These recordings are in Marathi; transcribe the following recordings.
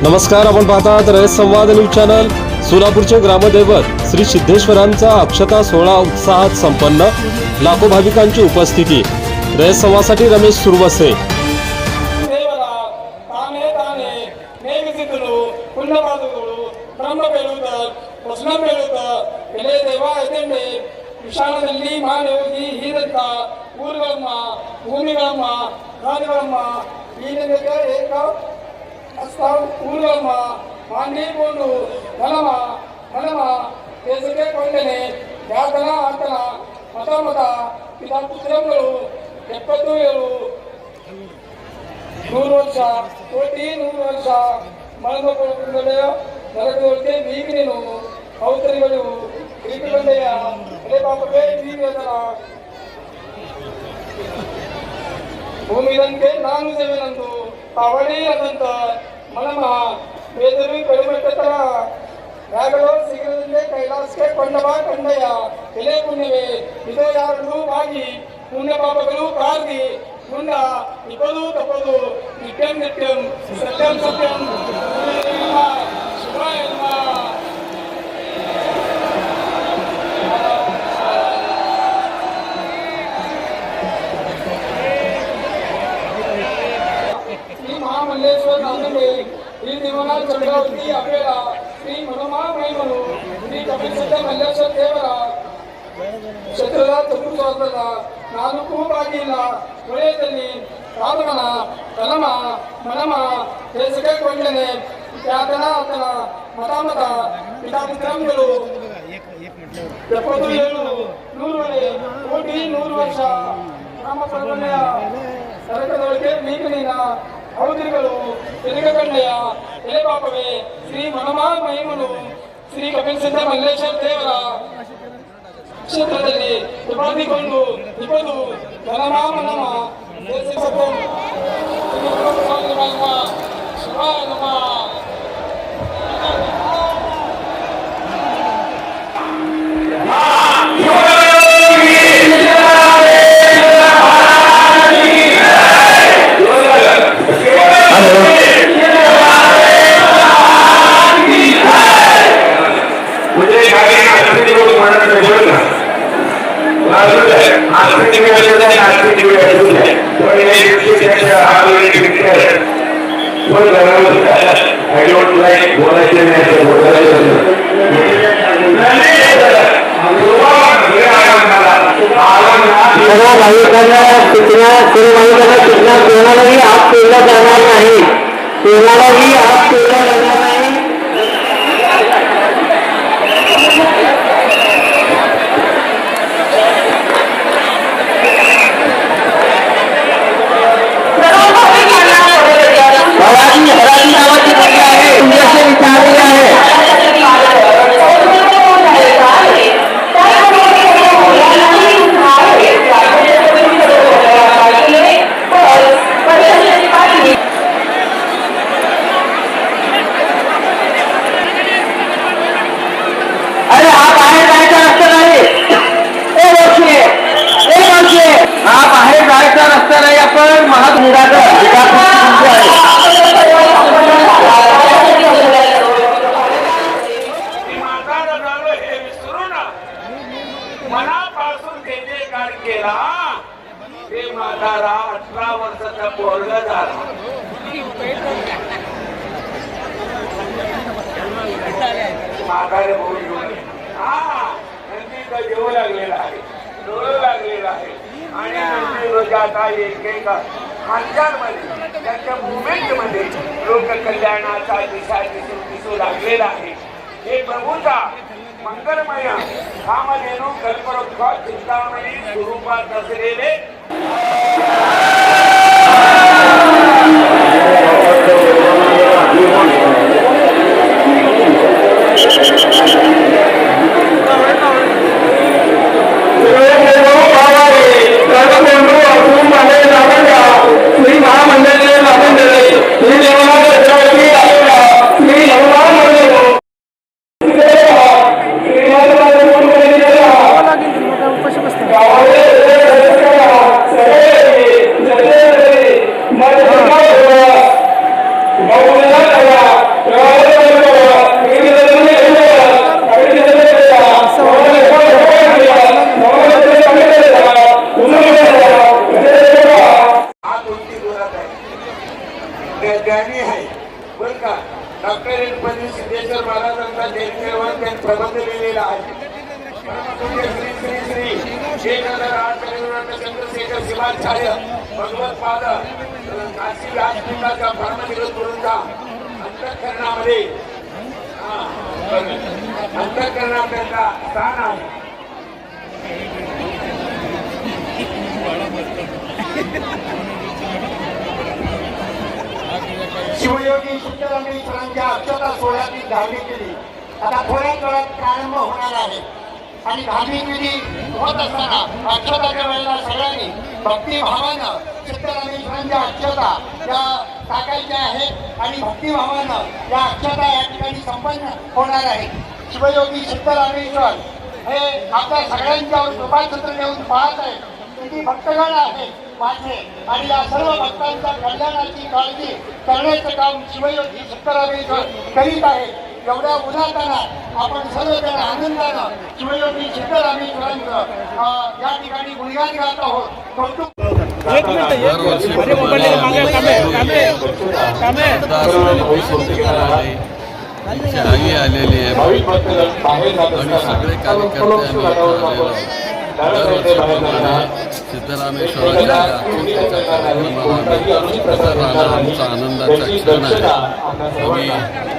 नमस्कार आपण पाहतात रयत संवाद न्यूज चॅनल सोलापूरचे ग्रामदैवत श्री सिद्धेश्वरांचा अक्षता सोहळा उत्साहात संपन्न लाखो भाविकांची उपस्थिती रयत संवादसाठी रमेश सुरवसे ದೇವರ ತಾನೇ ತಾನೇ ನೇಮಿಸಿದನು ಪುಣ್ಯಪಾದಗಳು ಬ್ರಹ್ಮ ಬೆಳುತ್ತ ಕೃಷ್ಣ ಬೆಳುತ್ತ ಎಲೆ ದೇವ ಎದೆಂಡೆ ವಿಶಾಲದಲ್ಲಿ ಮಾನಯೋಗಿ ಹೀರಂತ ಊರುಗಳಮ್ಮ ಭೂಮಿಗಳಮ್ಮ ರಾಜಗಳಮ್ಮ ಈ ನಿನಗೆ ಏಕ అస్తం ఊరమ్మ మాండీపూండు నలమ నలమ చేసుకే ಕೊಂಡನೆ ಯಾತನ ಆತನ ಮತ ಮತ ಪಿತ ಪುತ್ರಗಳು, ಎಪ್ಪತ್ತು ಏಳು. ನೂರು ವರ್ಷ, ಕೋಟಿ ನೂರು ವರ್ಷ ಮಲಗಡೆಯ ನರಕೋಟೆ ನೀವಿನನು ಔತರಿಗಳು ಇರಿಕೊಂಡೆಯ ಅರೆ ಪಾಪವೇ ನೀವೇದನ ಭೂಮಿದಂತೆ ನಾನು ಸೇವೆನಂದು ಅವಳೇ ಆದಂತ ಮನಮ ಬೇದರು ಕಡಿಮೆಟ್ಟತರ ಯಾಗಲೋ ಶೀಘ್ರದಲ್ಲೇ ಕೈಲಾಸಕ್ಕೆ ಕೊಂಡವ ಕಂಡಯ್ಯ ಎಲೆ ಪುಣ್ಯವೇ, ಇದೋ ಯಾರನ್ನು ಬಾಗಿ? ಪುಣ್ಯ ಪಾಪಗಳು ಇಪ್ಪದು ತಪ್ಪದು, ನಿತ್ಯಂ ನಿತ್ಯಂ, ಸತ್ಯಂ ಸತ್ಯಂ. ಶ್ರೀ ಅಬೇರ ಶ್ರೀ ಮನಮಾ ಮೈಮನು ಶ್ರೀ ಕಪಿಲ ಸಿದ್ಧ ಮಲ್ಲೇಶ್ವರ ದೇವರ ಕ್ಷೇತ್ರದ ಚತುರ್ಥದ ನಾನು ಕುಮಬಾಗಿಲ ಒಳೆಯಲ್ಲಿ ರಾಮನ ಕಲಮ ಮನಮ ಬೇಸಿಗೆಕೊಂಡನೆ ಖ್ಯಾತನ ಆತನ ಮತಾಮತ ಪಿತಾಮಿತ್ರಗಳು ಎಪ್ಪತ್ತು ಏಳು ನೂರುವರೆ ಕೋಟಿ ನೂರು ವರ್ಷ ನಮ್ಮ ಸರ್ವನೆಯ ಸರಕದೊಳಗೆ ಮೀಕಲಿನ ಔದಿರಿಗಳು ತಿರುಗಕಣ್ಣೆಯ ಎಲೆ ಪಾಪವೇ ಶ್ರೀ ಮನಮ ಮಹಿಮನು ಶ್ರೀ ಕಪಿಲ್ ಸಿದ್ಧ ಮಲ್ಲೇಶ್ವರ ದೇವರ ಕ್ಷೇತ್ರದಲ್ಲಿ ಉಪಾಧಿಕೊಂಡು ಇಪ್ಪದು ಧನಮ ಮನಮ ದೇಶಿಸಪ್ಪಂ कोणालाही आज केला जाणार नाही. कोणालाही आज केला जाणार नाही भवानी हरानी नावाची मुलगी आहे तुमच्याशी विचारली आहे अरे हा बाहेर जायचा रस्ता नाही ए वर्षे ए वर्षे हा बाहेर जायचा रस्ता नाही आपण महानिराकर विकास आहे म्हातारा झालं हे विसरू ना मनापासून जे जे कार्य केला ते म्हातारा अठरा वर्षाचा पोरग झाला माघारे होऊन घेऊन हा नंदीचा जेवू लागलेला आहे. डोळू लागलेला आहे. आणि नंदी रोज आता एक एक हालचालमध्ये त्यांच्या मुवमेंटमध्ये लोककल्याणाचा दिशा दिसून दिसू लागलेला आहे. हे प्रभूचा मंगलमय कामधेनू कल्पवृक्ष चिंतामणी स्वरूपात असलेले श्री महामंडळे महामंडळे श्री देवनाथ चक्रवर्ती आलेला श्री हनुमान मंदिर त्यांच्यावर त्यांनी प्रबंध लिहिलेला आहे परमपूज्य श्री श्री श्री चंद्रशेखर शिवाचार्य भगवत पाद काशी व्यासपीठाचा परमनिरत गुरूंचा अंतःकरणामध्ये. हा, बघा. अंतःकरणात त्यांचा स्थान आहे. शिवयोगी सिद्धरामेश्वरांच्या अक्षता सोहळ्याची धावणी केली. आता थोड्याच वेळात प्रारंभ होणार आहे. आणि धार्मिक विधी होत असताना अक्षताच्या वेळेला सगळ्यांनी भक्तिभावानं चित्तरामेश्वरांच्या अक्षता या टाकायच्या आहेत आणि भक्तिभावानं या अक्षता या ठिकाणी संपन्न होणार आहे शिवयोगी चित्तरामेश्वर हे आपल्या सगळ्यांच्या कृपाछत्र घेऊन पाहत आहे किती भक्तगण आहेत माझे आणि या सर्व भक्तांच्या कल्याणाची काळजी करण्याचं काम शिवयोगी सिद्धरामेश्वर करीत आहे एवढ्या उन्हाताना आपण सर्वजण आनंदानं शिवयोगी सिद्धरामेश्वरांचं अं, या ठिकाणी गुणगान गात आहोत. आलेली आहे. आणि सगळे कार्यकर्ते आम्ही सिद्धरामेश्वराच्या आमचा आनंदाचा क्षण आहे. आम्ही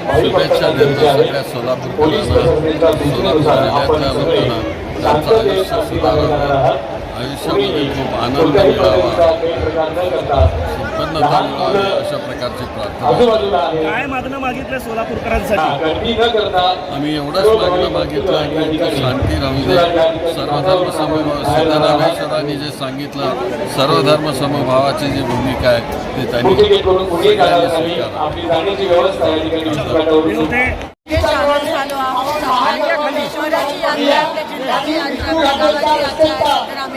शुभेच्छा देतो सगळ्या सोलापूरकरांना सोलापूर जिल्ह्यातल्या लोकांना त्यांचं आयुष्य सुधारावं आयुष्यामध्ये खूप आनंद मिळावा. मिळावी अशा प्रकारची प्रार्थना. काय मागणं मागितलं सोलापूरकरांसाठी? आम्ही एवढंच मागणं मागितलं की शांती राहू दे. सर्वधर्म समभाव सिद्धरामेश्वरांनी जे सांगितलं सर्वधर्म समभावाची जी भूमिका आहे ती त्यांनी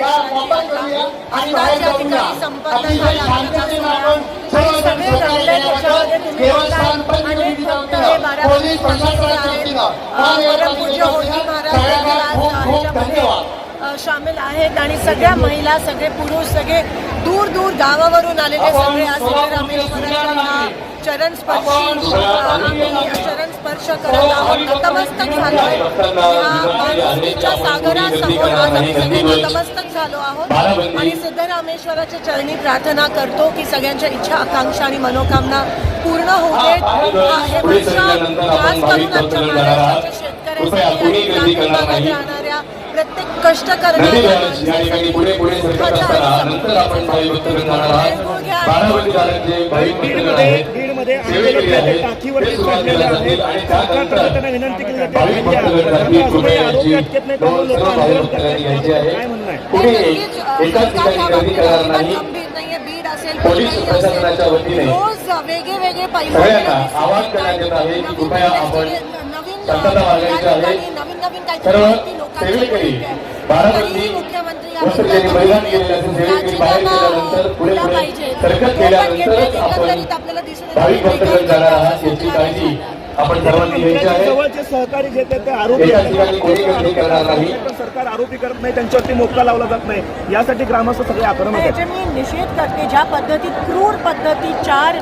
स्वीकारावी विनोदे सामील झालो. आहोत रामेश्वराची यात्रा आपल्या जिल्ह्याची यात्रा गावाची यात्रा सिद्धरामेश्वराची यात्रा आत्ताच या ठिकाणी संपन्न झाला आजचा सोहळा. होती सामील आहेत आणि सगळ्या महिला सगळे पुरुष सगळे दूर दूर गावावरून आलेले सगळे आज चरण स्पर्शी चरण स्पर्श करत आहोत. नतमस्तक झालोय या माणुसकीच्या सागरासमोर आज आम्ही सगळे नतमस्तक झालो आहोत. आणि सिद्धरामेश्वराच्या चरणी प्रार्थना करतो की सगळ्यांच्या इच्छा आकांक्षा आणि मनोकामना पूर्ण होऊ देत. हे वर्ष खास करून आमच्या महाराष्ट्राच्या शेतकऱ्यांसाठी आणि ग्रामीण भागात राहणाऱ्या प्रत्येक कष्ट रोज वेगळे वेगळे पैलू सगळ्यांना नवीन आवाहन करण्यात येत आहे की नवीन कृपया नवीन आपण नवीन शांतता बाळगायची आहे. नवीन नवीन काहीतरी मिळते. बारामती वस्त्र केलेलं असेल, बाहेर गेल्यानंतर पुढे पुढे. सरकत घेतलं, आपण भाविक भक्तगण जाणार आहात याची काळजी आपण सर्वांनी घ्यायची आहे. सहकारी जे ते आरोपी नाही. सरकार आरोपी करत नाही त्यांच्यावरती मोका लावला जात नाही. यासाठी ग्रामस्थ सगळे आक्रमक मी निषेध करते. ज्या पद्धतीत क्रूर पद्धतीत चार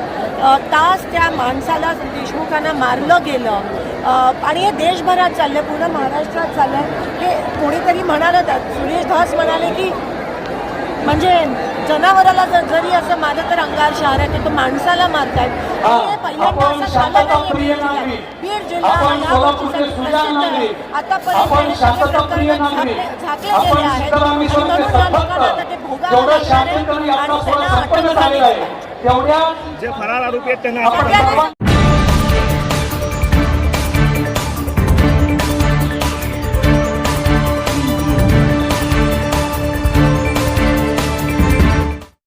तास त्या माणसाला देशमुखांना मारलं गेलं आणि हे देशभरात चाललं पूर्ण महाराष्ट्रात चाललं हे कोणीतरी म्हणालं त्यात सुरेश धस म्हणाले की म्हणजे जनावराला जर जरी असं मारलं तर अंगार शहर आहे तर माणसाला मारतायत हे पहिल्यांदा आपण असं झालं बीड जिल्ह्यात. बीड जिल्हा या गोष्टीसाठी प्रसिद्ध आहे. नागरिक. आतापर्यंत आपण शांतता सगळे प्रिय प्रकरण नागरिक. झाकले- झाकले आपण गेले आहेत सिद्धरामेश्वरांचे आणि म्हणून या भक्त. लोकांना आता ते भोगावं जेवढं लागणार आहे शांततेने आणि त्यांना अटक आहे तेवढ्या जे फरार आरोपी आहेत त्यांना आपण